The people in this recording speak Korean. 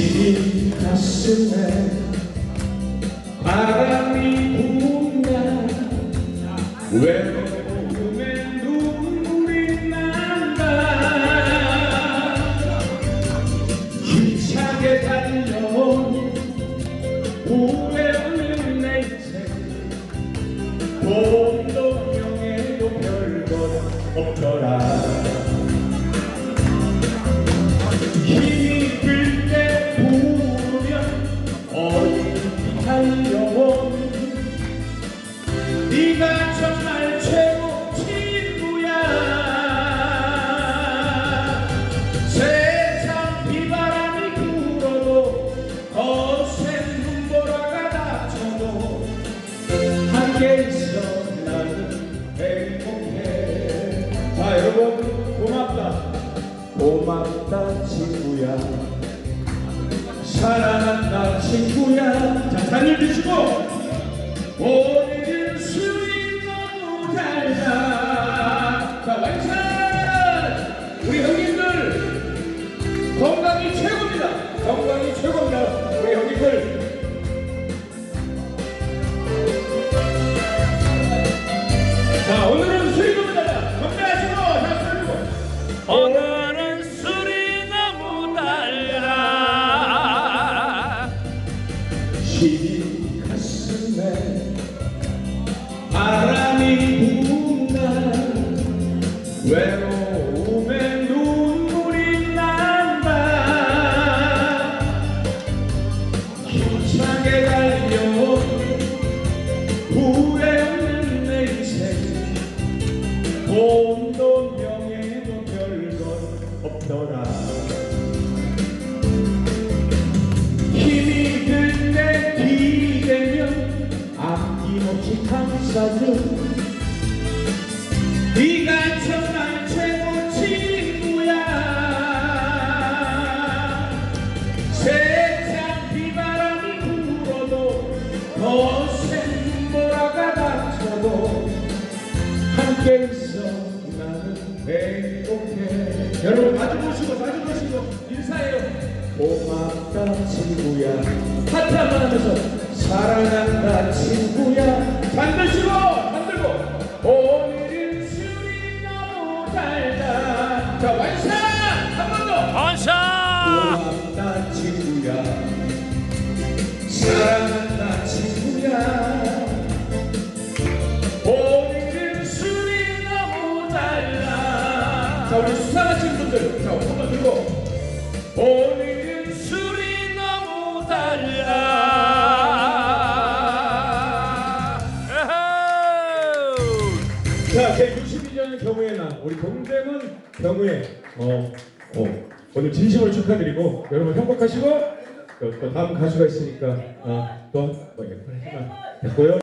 시린 가슴에 바람이 분다. 외로움에 눈물이 난다. 힘차게 달려온 후회 없는 내 인생 돈도 명예도 별것 없더라 함께 있어 나는 행복해 자 여러분 고맙다 고맙다 친구야. 사랑한다 친구야. 자 잔을 드시고 오늘은 술이 너무 달다. 자 완찬 우리 형님들. 건강이 최고입니다. 건강이 최고 Arraning bunga Well 아낌없이 감싸줘 네가 정말 최고 친구야. 세상 비바람이 불어도 거센 눈보라가 닥쳐도 함께 있어 나는 행복해. 여러분 마주 보시고 마주 보시고 인사해요 고맙다 친구야. 하트 한번 하면서 사랑한다 친구야. 만드시고 만들고. 오늘은 술이 너무 달다 자 완성 한번 더. 원샷! 고맙다 친구야. 사랑한다 친구야. 오늘은 술이 너무 달라. 자 우리 수상한 친구들. 자 한번 들고. 오늘 은 술이 너무 달라. 자, 제 62년 경우의 날, 우리 동대문 경우에 어, 어, 오늘 진심으로 축하드리고 여러분 행복하시고 또, 또 다음 가수가 있으니까 아, 또 뭐, 예쁜 하지만 됐고요.